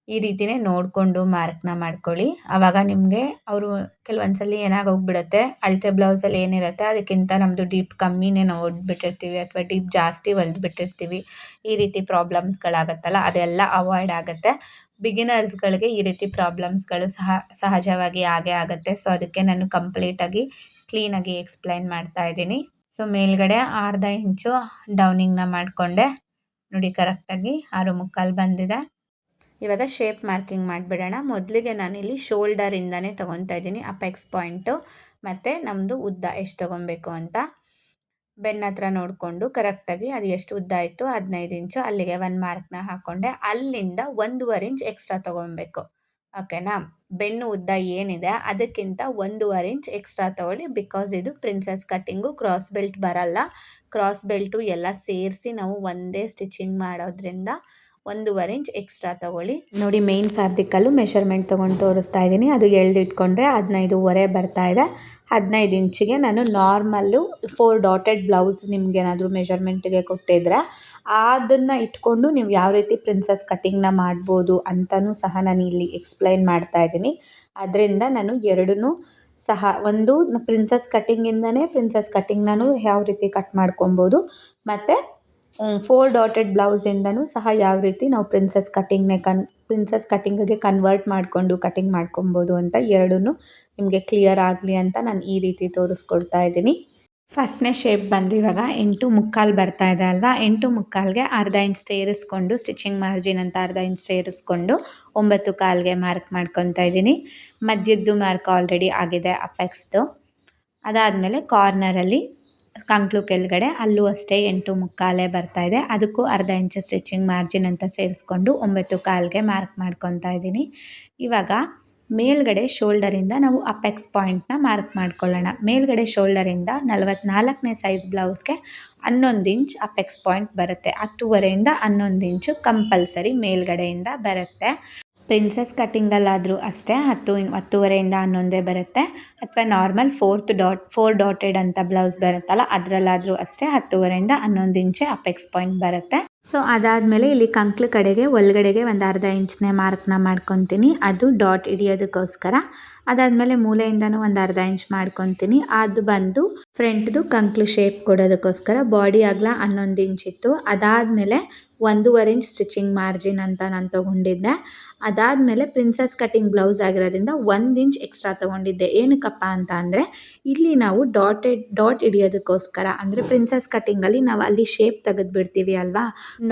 ಈ ರೀತಿನೇ ನೋಡಿಕೊಂಡು ಮಾರ್ಕ್ನ ಮಾಡ್ಕೊಳ್ಳಿ. ಆವಾಗ ನಿಮಗೆ ಅವರು ಕೆಲವೊಂದು ಏನಾಗಿ ಹೋಗ್ಬಿಡತ್ತೆ, ಅಳತೆ ಬ್ಲೌಸಲ್ಲಿ ಏನಿರುತ್ತೆ ಅದಕ್ಕಿಂತ ನಮ್ಮದು ಡೀಪ್ ಕಮ್ಮಿನೇ ನಾವು ಹೊಡ್ಬಿಟ್ಟಿರ್ತೀವಿ ಅಥವಾ ಡೀಪ್ ಜಾಸ್ತಿ ಹೊಲ್ದ್ಬಿಟ್ಟಿರ್ತೀವಿ. ಈ ರೀತಿ ಪ್ರಾಬ್ಲಮ್ಸ್ಗಳಾಗತ್ತಲ್ಲ, ಅದೆಲ್ಲ ಅವಾಯ್ಡ್ ಆಗುತ್ತೆ. ಬಿಗಿನರ್ಸ್ಗಳಿಗೆ ಈ ರೀತಿ ಪ್ರಾಬ್ಲಮ್ಸ್ಗಳು ಸಹ ಸಹಜವಾಗಿ ಆಗೇ ಆಗುತ್ತೆ. ಸೊ, ಅದಕ್ಕೆ ನಾನು ಕಂಪ್ಲೀಟಾಗಿ ಕ್ಲೀನಾಗಿ ಎಕ್ಸ್ಪ್ಲೈನ್ ಮಾಡ್ತಾ ಇದ್ದೀನಿ. ಸೊ, ಮೇಲ್ಗಡೆ ಅರ್ಧ ಇಂಚು ಡೌನಿಂಗ್ನ ಮಾಡಿಕೊಂಡೆ. ನೋಡಿ, ಕರೆಕ್ಟಾಗಿ ಆರು ಮುಕ್ಕಾಲು ಬಂದಿದೆ. ಇವಾಗ ಶೇಪ್ ಮಾರ್ಕಿಂಗ್ ಮಾಡಿಬಿಡೋಣ. ಮೊದಲಿಗೆ ನಾನಿಲ್ಲಿ ಶೋಲ್ಡರಿಂದನೇ ತೊಗೊತಾ ಇದ್ದೀನಿ. ಅಪೆಕ್ಸ್ ಪಾಯಿಂಟು ಮತ್ತು ನಮ್ಮದು ಉದ್ದ ಎಷ್ಟು ತೊಗೊಬೇಕು ಅಂತ. ಬೆನ್ನ ಹತ್ರ ನೋಡಿಕೊಂಡು ಕರೆಕ್ಟಾಗಿ ಅದು ಎಷ್ಟು ಉದ್ದ ಆಯಿತು ಹದಿನೈದು ಇಂಚು ಅಲ್ಲಿಗೆ ಒಂದು ಮಾರ್ಕ್ನ ಹಾಕ್ಕೊಂಡೆ ಅಲ್ಲಿಂದ ಒಂದೂವರೆ ಇಂಚ್ ಎಕ್ಸ್ಟ್ರಾ ತೊಗೊಬೇಕು. ಓಕೆನಾ ಬೆನ್ನು ಉದ್ದ ಏನಿದೆ ಅದಕ್ಕಿಂತ ಒಂದೂವರೆ ಇಂಚ್ ಎಕ್ಸ್ಟ್ರಾ ತೊಗೊಳ್ಳಿ. ಬಿಕಾಸ್ ಇದು ಪ್ರಿನ್ಸಸ್ ಕಟ್ಟಿಂಗು ಕ್ರಾಸ್ ಬೆಲ್ಟ್ ಬರಲ್ಲ. ಕ್ರಾಸ್ ಬೆಲ್ಟು ಎಲ್ಲ ಸೇರಿಸಿ ನಾವು ಒಂದೇ ಸ್ಟಿಚಿಂಗ್ ಮಾಡೋದ್ರಿಂದ ಒಂದೂವರೆ ಇಂಚ್ ಎಕ್ಸ್ಟ್ರಾ ತೊಗೊಳ್ಳಿ. ನೋಡಿ ಮೇನ್ ಫ್ಯಾಬ್ರಿಕಲ್ಲೂ ಮೆಷರ್ಮೆಂಟ್ ತೊಗೊಂಡು ತೋರಿಸ್ತಾ ಇದ್ದೀನಿ. ಅದು ಎಳ್ದಿಟ್ಕೊಂಡ್ರೆ ಹದಿನೈದುವರೆ ಬರ್ತಾ ಇದೆ. ಹದಿನೈದು ಇಂಚಿಗೆ ನಾನು ನಾರ್ಮಲ್ಲು ಫೋರ್ ಡಾಟೆಡ್ ಬ್ಲೌಸ್ ನಿಮ್ಗೇನಾದರೂ ಮೆಷರ್ಮೆಂಟಿಗೆ ಕೊಟ್ಟಿದ್ರೆ ಅದನ್ನು ಇಟ್ಕೊಂಡು ನೀವು ಯಾವ ರೀತಿ ಪ್ರಿನ್ಸಸ್ ಕಟ್ಟಿಂಗ್ನ ಮಾಡ್ಬೋದು ಅಂತಲೂ ಸಹ ನಾನು ಇಲ್ಲಿ ಎಕ್ಸ್ಪ್ಲೈನ್ ಮಾಡ್ತಾ ಇದ್ದೀನಿ. ಅದರಿಂದ ನಾನು ಎರಡೂ ಸಹ ಒಂದು ಪ್ರಿನ್ಸಸ್ ಕಟ್ಟಿಂಗಿಂದನೇ ಪ್ರಿನ್ಸಸ್ ಕಟ್ಟಿಂಗ್ನೂ ಯಾವ ರೀತಿ ಕಟ್ ಮಾಡ್ಕೊಬೋದು. ಮತ್ತು ಫೋರ್ ಡಾಟೆಡ್ ಬ್ಲೌಸಿಂದನೂ ಸಹ ಯಾವ ರೀತಿ ನಾವು ಪ್ರಿನ್ಸಸ್ ಕಟ್ಟಿಂಗ್ನೇ ಕನ್ ಪ್ರಿನ್ಸಸ್ ಕಟ್ಟಿಂಗಿಗೆ ಕನ್ವರ್ಟ್ ಮಾಡಿಕೊಂಡು ಕಟಿಂಗ್ ಮಾಡ್ಕೊಬೋದು ಅಂತ ಎರಡೂ ನಿಮಗೆ ಕ್ಲಿಯರ್ ಆಗಲಿ ಅಂತ ನಾನು ಈ ರೀತಿ ತೋರಿಸ್ಕೊಡ್ತಾ ಇದ್ದೀನಿ. ಫಸ್ಟ್ನೇ ಶೇಪ್ ಬಂದು ಇವಾಗ ಎಂಟು ಮುಕ್ಕಾಲು ಬರ್ತಾ ಇದೆ ಅಲ್ವಾ? ಎಂಟು ಮುಕ್ಕಾಲ್ಗೆ ಅರ್ಧ ಇಂಚ್ ಸೇರಿಸ್ಕೊಂಡು ಸ್ಟಿಚಿಂಗ್ ಮಾರ್ಜಿನ್ ಅಂತ ಅರ್ಧ ಇಂಚ್ ಸೇರಿಸ್ಕೊಂಡು ಒಂಬತ್ತು ಕಾಲ್ಗೆ ಮಾರ್ಕ್ ಮಾಡ್ಕೊತಾ ಇದ್ದೀನಿ. ಮಧ್ಯದ್ದು ಮಾರ್ಕ್ ಆಲ್ರೆಡಿ ಆಗಿದೆ ಅಪೆಕ್ಸ್ದು ಅದಾದಮೇಲೆ ಕಾರ್ನರಲ್ಲಿ ಕಂಕ್ಳು ಕೆಳಗಡೆ, ಅಲ್ಲೂ ಅಷ್ಟೇ ಎಂಟು ಮುಕ್ಕಾಲೆ ಬರ್ತಾ ಇದೆ. ಅದಕ್ಕೂ ಅರ್ಧ ಇಂಚು ಸ್ಟಿಚಿಂಗ್ ಮಾರ್ಜಿನ್ ಅಂತ ಸೇರಿಸ್ಕೊಂಡು ಒಂಬತ್ತು ಕಾಲ್ಗೆ ಮಾರ್ಕ್ ಮಾಡ್ಕೊತಾ ಇದ್ದೀನಿ. ಇವಾಗ ಮೇಲ್ಗಡೆ ಶೋಲ್ಡರಿಂದ ನಾವು ಅಪೆಕ್ಸ್ ಪಾಯಿಂಟ್ನ ಮಾರ್ಕ್ ಮಾಡ್ಕೊಳ್ಳೋಣ. ಮೇಲ್ಗಡೆ ಶೋಲ್ಡರಿಂದ ನಲವತ್ನಾಲ್ಕನೇ ಸೈಜ್ ಬ್ಲೌಸ್ಗೆ ಹನ್ನೊಂದು ಇಂಚ್ ಅಪೆಕ್ಸ್ ಪಾಯಿಂಟ್ ಬರುತ್ತೆ. ಹತ್ತುವರೆಯಿಂದ ಹನ್ನೊಂದು ಇಂಚು ಕಂಪಲ್ಸರಿ ಮೇಲ್ಗಡೆಯಿಂದ ಬರುತ್ತೆ. ಪ್ರಿನ್ಸಸ್ ಕಟ್ಟಿಂಗಲ್ಲಾದರೂ ಅಷ್ಟೇ ಹತ್ತು ಹತ್ತುವರೆಯಿಂದ ಹನ್ನೊಂದೇ ಬರುತ್ತೆ. ಅಥವಾ normal fourth dot four dotted ಅಂತ ಬ್ಲೌಸ್ ಬರುತ್ತಲ್ಲ, ಅದರಲ್ಲಾದರೂ ಅಷ್ಟೇ ಹತ್ತುವರೆಯಿಂದ ಹನ್ನೊಂದು ಇಂಚೆ ಅಪೆಕ್ಸ್ ಪಾಯಿಂಟ್ ಬರುತ್ತೆ. ಸೊ ಅದಾದಮೇಲೆ ಇಲ್ಲಿ ಕಂಕ್ಳು ಕಡೆಗೆ ಒಳಗಡೆಗೆ ಒಂದು ಅರ್ಧ ಇಂಚ್ನೇ ಮಾರ್ಕ್ನ ಮಾಡ್ಕೊತೀನಿ. ಅದು ಡಾಟ್ ಹಿಡಿಯೋದಕ್ಕೋಸ್ಕರ. ಅದಾದಮೇಲೆ ಮೂಲೆಯಿಂದನೂ ಒಂದು ಅರ್ಧ ಇಂಚ್ ಮಾಡ್ಕೊತೀನಿ. ಅದು ಬಂದು ಫ್ರಂಟ್ದು ಕಂಕ್ಳು ಶೇಪ್ ಕೊಡೋದಕ್ಕೋಸ್ಕರ ಬಾಡಿ ಆಗ್ಲ ಹನ್ನೊಂದು ಇಂಚ್ ಇತ್ತು. ಅದಾದಮೇಲೆ ಒಂದೂವರೆ ಇಂಚ್ ಸ್ಟಿಚಿಂಗ್ ಮಾರ್ಜಿನ್ ಅಂತ ನಾನು ತೊಗೊಂಡಿದ್ದೆ. ಅದಾದಮೇಲೆ ಪ್ರಿನ್ಸಸ್ ಕಟ್ಟಿಂಗ್ ಬ್ಲೌಸ್ ಆಗಿರೋದ್ರಿಂದ ಒಂದು ಇಂಚ್ ಎಕ್ಸ್ಟ್ರಾ ತೊಗೊಂಡಿದ್ದೆ. ಏನಕ್ಕಪ್ಪ ಅಂತ ಅಂದರೆ, ಇಲ್ಲಿ ನಾವು ಡಾಟೆಡ್ ಡಾಟ್ ಹಿಡಿಯೋದಕ್ಕೋಸ್ಕರ, ಅಂದರೆ ಪ್ರಿನ್ಸಸ್ ಕಟ್ಟಿಂಗಲ್ಲಿ ನಾವು ಅಲ್ಲಿ ಶೇಪ್ ತೆಗೆದುಬಿಡ್ತೀವಿ ಅಲ್ವಾ?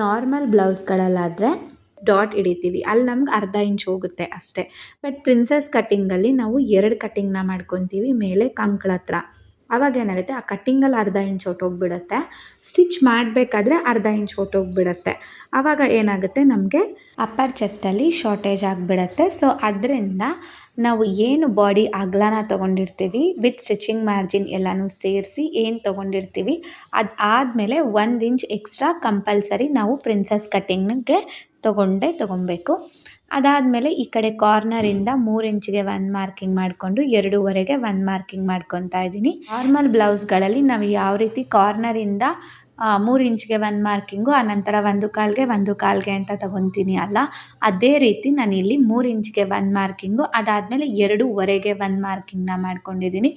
ನಾರ್ಮಲ್ ಬ್ಲೌಸ್ಗಳಲ್ಲಾದರೆ ಡಾಟ್ ಹಿಡಿತೀವಿ. ಅಲ್ಲಿ ನಮ್ಗೆ ಅರ್ಧ ಇಂಚ್ ಹೋಗುತ್ತೆ ಅಷ್ಟೇ. ಬಟ್ ಪ್ರಿನ್ಸಸ್ ಕಟ್ಟಿಂಗಲ್ಲಿ ನಾವು ಎರಡು ಕಟ್ಟಿಂಗ್ನ ಮಾಡ್ಕೊತೀವಿ, ಮೇಲೆ ಕಂಕ್ಳ ಹತ್ರ ಅವಾಗ ಏನಾಗುತ್ತೆ? ಆ ಕಟ್ಟಿಂಗಲ್ಲಿ ಅರ್ಧ ಇಂಚ್ ಹೊಟ್ಟೋಗ್ಬಿಡುತ್ತೆ ಸ್ಟಿಚ್ ಮಾಡಬೇಕಾದ್ರೆ ಅರ್ಧ ಇಂಚ್ ಹೊಟ್ಟೋಗ್ಬಿಡುತ್ತೆ ಆವಾಗ ಏನಾಗುತ್ತೆ ನಮಗೆ? ಅಪ್ಪರ್ ಚೆಸ್ಟಲ್ಲಿ ಶಾರ್ಟೇಜ್ ಆಗಿಬಿಡತ್ತೆ. ಸೊ ಅದರಿಂದ ನಾವು ಏನು ಬಾಡಿ ಅಗಲನ ತೊಗೊಂಡಿರ್ತೀವಿ ವಿತ್ ಸ್ಟಿಚಿಂಗ್ ಮಾರ್ಜಿನ್ ಎಲ್ಲನೂ ಸೇರಿಸಿ ಏನು ತೊಗೊಂಡಿರ್ತೀವಿ, ಅದು ಆದಮೇಲೆ ಒಂದು ಇಂಚ್ ಎಕ್ಸ್ಟ್ರಾ ಕಂಪಲ್ಸರಿ ನಾವು ಪ್ರಿನ್ಸಸ್ ಕಟ್ಟಿಂಗ್ಗೆ ತೊಗೊಂಡೇ ತೊಗೊಬೇಕು ಅದಾದಮೇಲೆ ಈ ಕಡೆ ಕಾರ್ನರಿಂದ ಮೂರು ಇಂಚಿಗೆ ಒಂದು ಮಾರ್ಕಿಂಗ್ ಮಾಡಿಕೊಂಡು ಎರಡೂವರೆಗೆ ಒಂದು ಮಾರ್ಕಿಂಗ್ ಮಾಡ್ಕೊತಾ ಇದ್ದೀನಿ. ನಾರ್ಮಲ್ ಬ್ಲೌಸ್ಗಳಲ್ಲಿ ನಾವು ಯಾವ ರೀತಿ ಕಾರ್ನರಿಂದ ಮೂರು ಇಂಚ್ಗೆ ಒಂದು ಮಾರ್ಕಿಂಗು ಆನಂತರ ಒಂದು ಕಾಲಿಗೆ ಒಂದು ಕಾಲಿಗೆ ಅಂತ ತಗೊತೀನಿ ಅಲ್ಲ? ಅದೇ ರೀತಿ ನಾನು ಇಲ್ಲಿ ಮೂರು ಇಂಚ್ಗೆ ಒಂದು ಮಾರ್ಕಿಂಗು ಅದಾದಮೇಲೆ ಎರಡೂವರೆಗೆ ಒಂದು ಮಾರ್ಕಿಂಗ್ನ ಮಾಡ್ಕೊಂಡಿದ್ದೀನಿ.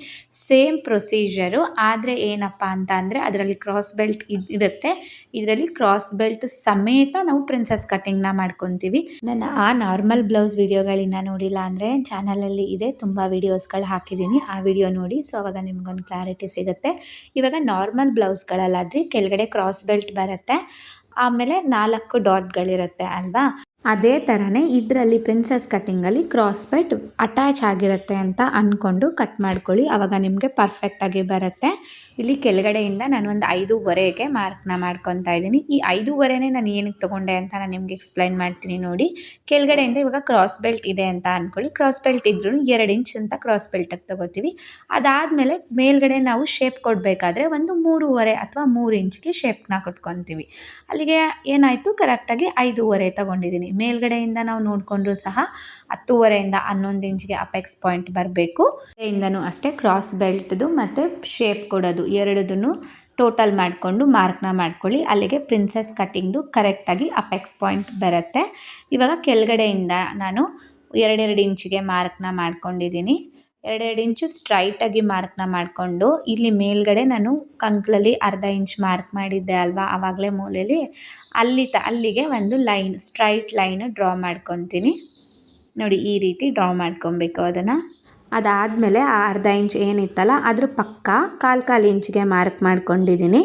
ಸೇಮ್ ಪ್ರೊಸೀಜರು ಆದರೆ ಏನಪ್ಪ ಅಂತ ಅಂದರೆ ಅದರಲ್ಲಿ ಕ್ರಾಸ್ ಬೆಲ್ಟ್ ಇರುತ್ತೆ. ಇದರಲ್ಲಿ ಕ್ರಾಸ್ ಬೆಲ್ಟ್ ಸಮೇತ ನಾವು ಪ್ರಿನ್ಸಸ್ ಕಟಿಂಗ್ನ ಮಾಡ್ಕೊತೀವಿ. ನನ್ನ ಆ ನಾರ್ಮಲ್ ಬ್ಲೌಸ್ ವೀಡಿಯೋಗಳನ್ನ ನೋಡಿಲ್ಲ ಅಂದರೆ ಚಾನಲಲ್ಲಿ ಇದೆ. ತುಂಬ ವೀಡಿಯೋಸ್ಗಳು ಹಾಕಿದ್ದೀನಿ. ಆ ವಿಡಿಯೋ ನೋಡಿ ಸೊ ಅವಾಗ ನಿಮ್ಗೊಂದು ಕ್ಲಾರಿಟಿ ಸಿಗುತ್ತೆ. ಇವಾಗ ನಾರ್ಮಲ್ ಬ್ಲೌಸ್ಗಳಲ್ಲಾದರೆ ಕೆಳಗಡೆ ಕ್ರಾಸ್ ಬೆಲ್ಟ್ ಬರುತ್ತೆ. ಆಮೇಲೆ ನಾಲ್ಕು ಡಾಟ್ಗಳಿರುತ್ತೆ ಅಲ್ವಾ? ಅದೇ ಥರನೇ ಇದರಲ್ಲಿ ಪ್ರಿನ್ಸಸ್ ಕಟ್ಟಿಂಗಲ್ಲಿ ಕ್ರಾಸ್ ಬೆಲ್ಟ್ ಅಟ್ಯಾಚ್ ಆಗಿರುತ್ತೆ ಅಂತ ಅಂದ್ಕೊಂಡು ಕಟ್ ಮಾಡ್ಕೊಳ್ಳಿ. ಆವಾಗ ನಿಮಗೆ ಪರ್ಫೆಕ್ಟಾಗಿ ಬರುತ್ತೆ. ಇಲ್ಲಿ ಕೆಳಗಡೆಯಿಂದ ನಾನು ಒಂದು ಐದೂವರೆಗೆ ಮಾರ್ಕ್ನ ಮಾಡ್ಕೊತಾ ಇದ್ದೀನಿ. ಈ ಐದೂವರೆನೇ ನಾನು ಏನಕ್ಕೆ ತೊಗೊಂಡೆ ಅಂತ ನಾನು ನಿಮ್ಗೆ ಎಕ್ಸ್ಪ್ಲೈನ್ ಮಾಡ್ತೀನಿ ನೋಡಿ. ಕೆಳಗಡೆಯಿಂದ ಇವಾಗ ಕ್ರಾಸ್ ಬೆಲ್ಟ್ ಇದೆ ಅಂತ ಅಂದ್ಕೊಳ್ಳಿ ಕ್ರಾಸ್ ಬೆಲ್ಟ್ ಇದ್ರೂ ಎರಡು ಇಂಚ್ ಅಂತ ಕ್ರಾಸ್ ಬೆಲ್ಟಾಗಿ ತೊಗೋತೀವಿ. ಅದಾದಮೇಲೆ ಮೇಲ್ಗಡೆ ನಾವು ಶೇಪ್ ಕೊಡಬೇಕಾದ್ರೆ ಒಂದು ಮೂರುವರೆ ಅಥವಾ ಮೂರು ಇಂಚ್ಗೆ ಶೇಪ್ನ ಕೊಟ್ಕೊತೀವಿ. ಅಲ್ಲಿಗೆ ಏನಾಯಿತು? ಕರೆಕ್ಟಾಗಿ ಐದೂವರೆ ತೊಗೊಂಡಿದ್ದೀನಿ. ಮೇಲ್ಗಡೆಯಿಂದ ನಾವು ನೋಡಿಕೊಂಡ್ರೂ ಸಹ ಹತ್ತುವರೆಯಿಂದ ಹನ್ನೊಂದು ಇಂಚ್ಗೆ ಅಪೆಕ್ಸ್ ಪಾಯಿಂಟ್ ಬರಬೇಕು. ಇಂದನೂ ಅಷ್ಟೇ ಕ್ರಾಸ್ ಬೆಲ್ಟ್ದು ಮತ್ತು ಶೇಪ್ ಕೊಡೋದು. ಎರಡದನ್ನು ಟೋಟಲ್ ಮಾಡಿಕೊಂಡು ಮಾರ್ಕ್ನ ಮಾಡ್ಕೊಳ್ಳಿ. ಅಲ್ಲಿಗೆ ಪ್ರಿನ್ಸೆಸ್ ಕಟ್ಟಿಂಗ್ದು ಕರೆಕ್ಟಾಗಿ ಅಪೆಕ್ಸ್ ಪಾಯಿಂಟ್ ಬರುತ್ತೆ. ಇವಾಗ ಕೆಳಗಡೆಯಿಂದ ನಾನು ಎರಡೆರಡು ಇಂಚಿಗೆ ಮಾರ್ಕ್ನ ಮಾಡ್ಕೊಂಡಿದ್ದೀನಿ. ಎರಡೆರಡು ಇಂಚು ಸ್ಟ್ರೈಟಾಗಿ ಮಾರ್ಕ್ನ ಮಾಡಿಕೊಂಡು, ಇಲ್ಲಿ ಮೇಲ್ಗಡೆ ನಾನು ಕಂಕ್ಳಲ್ಲಿ ಅರ್ಧ ಇಂಚ್ ಮಾರ್ಕ್ ಮಾಡಿದ್ದೆ ಅಲ್ವಾ? ಆವಾಗಲೇ ಮೂಲೆಯಲ್ಲಿ ಅಲ್ಲಿ ತ, ಅಲ್ಲಿಗೆ ಒಂದು ಲೈನ್ ಸ್ಟ್ರೈಟ್ ಲೈನ್ ಡ್ರಾ ಮಾಡ್ಕೊತೀನಿ. ನೋಡಿ, ಈ ರೀತಿ ಡ್ರಾ ಮಾಡ್ಕೊಬೇಕು ಅದನ್ನು. ಅದಾದಮೇಲೆ ಆ ಅರ್ಧ ಇಂಚ್ ಏನಿತ್ತಲ್ಲ, ಅದ್ರ ಪಕ್ಕ ಕಾಲು ಕಾಲು ಇಂಚಿಗೆ ಮಾರ್ಕ್ ಮಾಡ್ಕೊಂಡಿದ್ದೀನಿ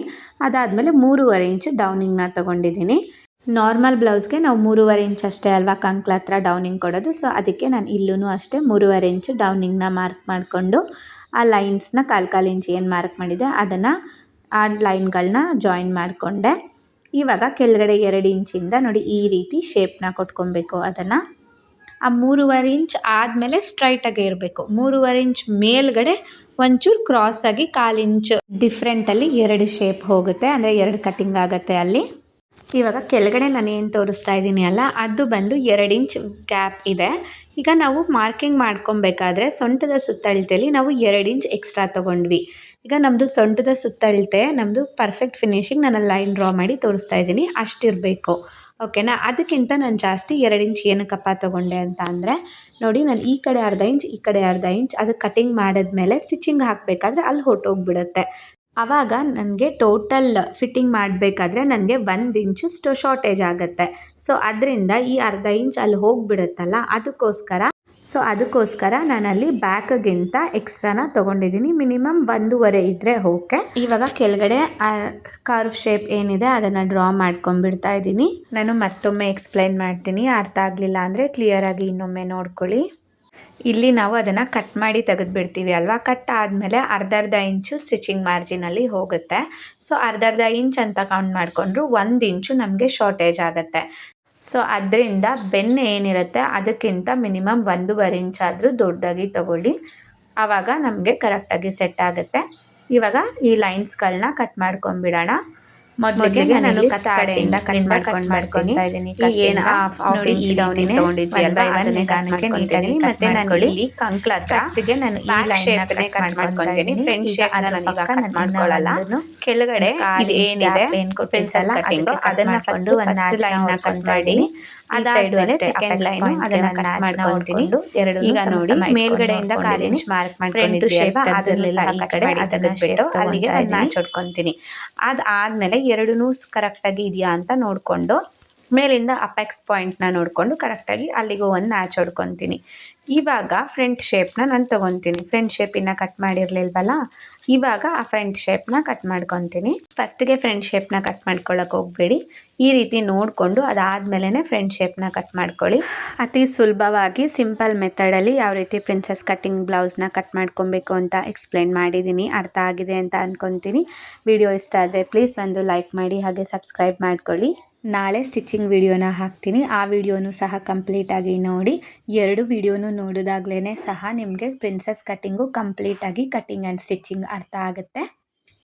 ಅದಾದಮೇಲೆ ಮೂರುವರೆ ಇಂಚ್ ಡೌನಿಂಗ್ನ ತೊಗೊಂಡಿದ್ದೀನಿ ನಾರ್ಮಲ್ ಬ್ಲೌಸ್ಗೆ ನಾವು ಮೂರುವರೆ ಇಂಚ್ ಅಷ್ಟೇ ಅಲ್ವಾ ಕಂಕ್ಳ ಹತ್ರ ಡೌನಿಂಗ್ ಕೊಡೋದು. ಸೊ ಅದಕ್ಕೆ ನಾನು ಇಲ್ಲೂ ಅಷ್ಟೇ ಮೂರುವರೆ ಇಂಚ್ ಡೌನಿಂಗ್ನ ಮಾರ್ಕ್ ಮಾಡಿಕೊಂಡು ಆ ಲೈನ್ಸ್ನ ಕಾಲು ಕಾಲು ಇಂಚ್ ಏನು ಮಾರ್ಕ್ ಮಾಡಿದೆ, ಅದನ್ನು ಆ ಲೈನ್ಗಳನ್ನ ಜಾಯಿನ್ ಮಾಡಿಕೊಂಡೆ. ಇವಾಗ ಕೆಳಗಡೆ ಎರಡು ಇಂಚಿಂದ ನೋಡಿ ಈ ರೀತಿ ಶೇಪ್ನ ಕೊಟ್ಕೊಬೇಕು ಅದನ್ನು. ಆ ಮೂರುವರೆ ಇಂಚ್ ಆದಮೇಲೆ ಸ್ಟ್ರೈಟಾಗೇ ಇರಬೇಕು. ಮೂರುವರೆ ಇಂಚ್ ಮೇಲ್ಗಡೆ ಒಂಚೂರು ಕ್ರಾಸಾಗಿ ಕಾಲು ಇಂಚ್ ಡಿಫ್ರೆಂಟಲ್ಲಿ ಎರಡು ಶೇಪ್ ಹೋಗುತ್ತೆ. ಅಂದರೆ ಎರಡು ಕಟ್ಟಿಂಗ್ ಆಗುತ್ತೆ ಅಲ್ಲಿ. ಇವಾಗ ಕೆಳಗಡೆ ನಾನು ಏನು ತೋರಿಸ್ತಾ ಇದ್ದೀನಿ ಅಲ್ಲ, ಅದು ಬಂದು ಎರಡು ಇಂಚ್ ಗ್ಯಾಪ್ ಇದೆ. ಈಗ ನಾವು ಮಾರ್ಕಿಂಗ್ ಮಾಡ್ಕೊಬೇಕಾದ್ರೆ ಸೊಂಟದ ಸುತ್ತಳತೆಯಲ್ಲಿ ನಾವು ಎರಡು ಇಂಚ್ ಎಕ್ಸ್ಟ್ರಾ ತೊಗೊಂಡ್ವಿ. ಈಗ ನಮ್ಮದು ಸೊಂಟದ ಸುತ್ತಳತೆ ನಮ್ಮದು ಪರ್ಫೆಕ್ಟ್ ಫಿನಿಶಿಂಗ್ ನಾನು ಲೈನ್ ಡ್ರಾ ಮಾಡಿ ತೋರಿಸ್ತಾ ಇದ್ದೀನಿ, ಅಷ್ಟಿರಬೇಕು. ಓಕೆನಾ ಅದಕ್ಕಿಂತ ನಾನು ಜಾಸ್ತಿ ಎರಡು ಇಂಚ್ ಏನಕ್ಕಪ್ಪ ತೊಗೊಂಡೆ ಅಂತ ಅಂದರೆ, ನೋಡಿ ನಾನು ಈ ಕಡೆ ಅರ್ಧ ಇಂಚ್, ಈ ಕಡೆ ಅರ್ಧ ಇಂಚ್, ಅದು ಕಟಿಂಗ್ ಮಾಡಿದ್ಮೇಲೆ ಸ್ಟಿಚಿಂಗ್ ಹಾಕಬೇಕಾದ್ರೆ ಅಲ್ಲಿ ಹೊರ್ಟೋಗ್ಬಿಡುತ್ತೆ. ಆವಾಗ ನನಗೆ ಟೋಟಲ್ ಫಿಟ್ಟಿಂಗ್ ಮಾಡಬೇಕಾದ್ರೆ ನನಗೆ ಒಂದು ಇಂಚು ಸ್ಟೋ ಶಾರ್ಟೇಜ್ ಆಗುತ್ತೆ. ಸೊ ಅದರಿಂದ ಈ ಅರ್ಧ ಇಂಚ್ ಅಲ್ಲಿ ಹೋಗಿಬಿಡುತ್ತಲ್ಲ, ಅದಕ್ಕೋಸ್ಕರ ಸೊ ಅದಕ್ಕೋಸ್ಕರ ನಾನಲ್ಲಿ ಬ್ಯಾಕ್ಗಿಂತ ಎಕ್ಸ್ಟ್ರಾನ ತೊಗೊಂಡಿದ್ದೀನಿ. ಮಿನಿಮಮ್ ಒಂದೂವರೆ ಇದ್ದರೆ ಓಕೆ ಇವಾಗ ಕೆಳಗಡೆ ಕರ್ವ್ ಶೇಪ್ ಏನಿದೆ, ಅದನ್ನು ಡ್ರಾ ಮಾಡ್ಕೊಂಡ್ಬಿಡ್ತಾ ಇದ್ದೀನಿ. ನಾನು ಮತ್ತೊಮ್ಮೆ ಎಕ್ಸ್ಪ್ಲೈನ್ ಮಾಡ್ತೀನಿ. ಅರ್ಥ ಆಗಲಿಲ್ಲ ಅಂದರೆ ಕ್ಲಿಯರಾಗಿ ಇನ್ನೊಮ್ಮೆ ನೋಡ್ಕೊಳ್ಳಿ. ಇಲ್ಲಿ ನಾವು ಅದನ್ನು ಕಟ್ ಮಾಡಿ ತೆಗೆದುಬಿಡ್ತೀವಿ ಅಲ್ವಾ? ಕಟ್ ಆದಮೇಲೆ ಅರ್ಧ ಅರ್ಧ ಇಂಚು ಸ್ಟಿಚಿಂಗ್ ಮಾರ್ಜಿನಲ್ಲಿ ಹೋಗುತ್ತೆ. ಸೊ ಅರ್ಧ ಅರ್ಧ ಇಂಚ್ ಅಂತ ಕೌಂಟ್ ಮಾಡಿಕೊಂಡ್ರು ಒಂದು ಇಂಚು ನಮಗೆ ಶಾರ್ಟೇಜ್ ಆಗುತ್ತೆ. ಸೊ ಅದರಿಂದ ಬೆನ್ನು ಏನಿರುತ್ತೆ, ಅದಕ್ಕಿಂತ ಮಿನಿಮಮ್ ಒಂದೂವರೆ ಇಂಚ್ ಆದರೂ ದೊಡ್ಡದಾಗಿ ತಗೊಳ್ಳಿ. ಆವಾಗ ನಮಗೆ ಕರೆಕ್ಟಾಗಿ ಸೆಟ್ ಆಗುತ್ತೆ. ಇವಾಗ ಈ ಲೈನ್ಸ್ಗಳನ್ನ ಕಟ್ ಮಾಡ್ಕೊಂಬಿಡೋಣ ಮೊದಲಿಗೆ ನಾನು ಕತ್ತಾಡೆಯಿಂದ ಕಟ್ ಮಾಡ್ಕೊಂಡು ಮಾಡ್ಕೊತಾ ಇದ್ದೀನಿ. ಏನು ಹಾಫ್ ಇಂಚ್ ಡೌನಿಗೆ ತಗೊಂಡಿದ್ವಿ ಅಲ್ವಾ ಅದನ್ನೇ ಕಾರಣಕ್ಕೆ ಮತ್ತೆ ನಾನು ಇಲ್ಲಿ ಕಂಕ್ಲ ಹತ್ರ ನಾನು ಈ ಲೈನ್ ಕಟ್ ಮಾಡ್ಕೊತೀನಿ ಫ್ರೆಂಡ್ ಶೇಪ್ ನಾನು ಕಟ್ ಮಾಡ್ಕೊಳ್ಳಲ್ಲ ಕೆಳಗಡೆ ಏನಿದೆ ಪೆನ್ಸಲ್ ಕಟಿಂಗ್ ಅದನ್ನ ಫಸ್ಟ್ ಒಂದು ಲೈನ್ ಕಟ್ ಮಾಡಿ. ಅದಾದ್ಮೇಲೆ ಸೆಕೆಂಡ್ ಲೈನ್ ಅದನ್ನ ಕಟ್ ಮಾಡ್ಕೊಂತೀನಿ ಎರಡು ಈಗ ನೋಡಿ ಮೇಲ್ಗಡೆಯಿಂದ ಕಾಲೇಜ್ ಮಾರ್ಕ್ ಅಲ್ಲಿಗೆ ಮ್ಯಾಚ್ ಹೊಡ್ಕೊತೀನಿ. ಅದಾದ್ಮೇಲೆ ಎರಡೂ ಕರೆಕ್ಟಾಗಿ ಇದೆಯಾ ಅಂತ ನೋಡ್ಕೊಂಡು ಮೇಲಿಂದ ಅಪೆಕ್ಸ್ ಪಾಯಿಂಟ್ನ ನೋಡಿಕೊಂಡು ಕರೆಕ್ಟಾಗಿ ಅಲ್ಲಿಗೂ ಒಂದು ಮ್ಯಾಚ್ ಹೊಡ್ಕೊತೀನಿ. ಇವಾಗ ಫ್ರಂಟ್ ಶೇಪ್ನ ನಾನು ತೊಗೊತೀನಿ. ಫ್ರಂಟ್ ಶೇಪಿನ ಕಟ್ ಮಾಡಿರಲಿಲ್ವಲ್ಲ? ಇವಾಗ ಆ ಫ್ರಂಟ್ ಶೇಪ್ನ ಕಟ್ ಮಾಡ್ಕೊತೀನಿ. ಫಸ್ಟ್ಗೆ ಫ್ರಂಟ್ ಶೇಪ್ನ ಕಟ್ ಮಾಡ್ಕೊಳ್ಳೋಕೆ ಹೋಗಬೇಡಿ. ಈ ರೀತಿ ನೋಡಿಕೊಂಡು ಅದಾದಮೇಲೆ ಫ್ರಂಟ್ ಶೇಪ್ನ ಕಟ್ ಮಾಡ್ಕೊಳ್ಳಿ. ಅತಿ ಸುಲಭವಾಗಿ ಸಿಂಪಲ್ ಮೆಥಡಲ್ಲಿ ಯಾವ ರೀತಿ ಪ್ರಿನ್ಸಸ್ ಕಟ್ಟಿಂಗ್ ಬ್ಲೌಸ್ನ ಕಟ್ ಮಾಡ್ಕೊಬೇಕು ಅಂತ ಎಕ್ಸ್ಪ್ಲೈನ್ ಮಾಡಿದ್ದೀನಿ ಅರ್ಥ ಆಗಿದೆ ಅಂತ ಅಂದ್ಕೊತೀನಿ ವಿಡಿಯೋ ಇಷ್ಟ ಆದರೆ ಪ್ಲೀಸ್ ಒಂದು ಲೈಕ್ ಮಾಡಿ ಹಾಗೆ ಸಬ್ಸ್ಕ್ರೈಬ್ ಮಾಡ್ಕೊಳ್ಳಿ. ನಾಳೆ ಸ್ಟಿಚಿಂಗ್ ವಿಡಿಯೋನ ಹಾಕ್ತೀನಿ. ಆ ವಿಡಿಯೋನು ಸಹ ಕಂಪ್ಲೀಟಾಗಿ ನೋಡಿ. ಎರಡು ವಿಡಿಯೋನು ನೋಡಿದಾಗ್ಲೇ ಸಹ ನಿಮಗೆ ಪ್ರಿನ್ಸಸ್ ಕಟ್ಟಿಂಗು ಕಂಪ್ಲೀಟಾಗಿ ಕಟ್ಟಿಂಗ್ ಆ್ಯಂಡ್ ಸ್ಟಿಚ್ಚಿಂಗ್ ಅರ್ಥ ಆಗುತ್ತೆ.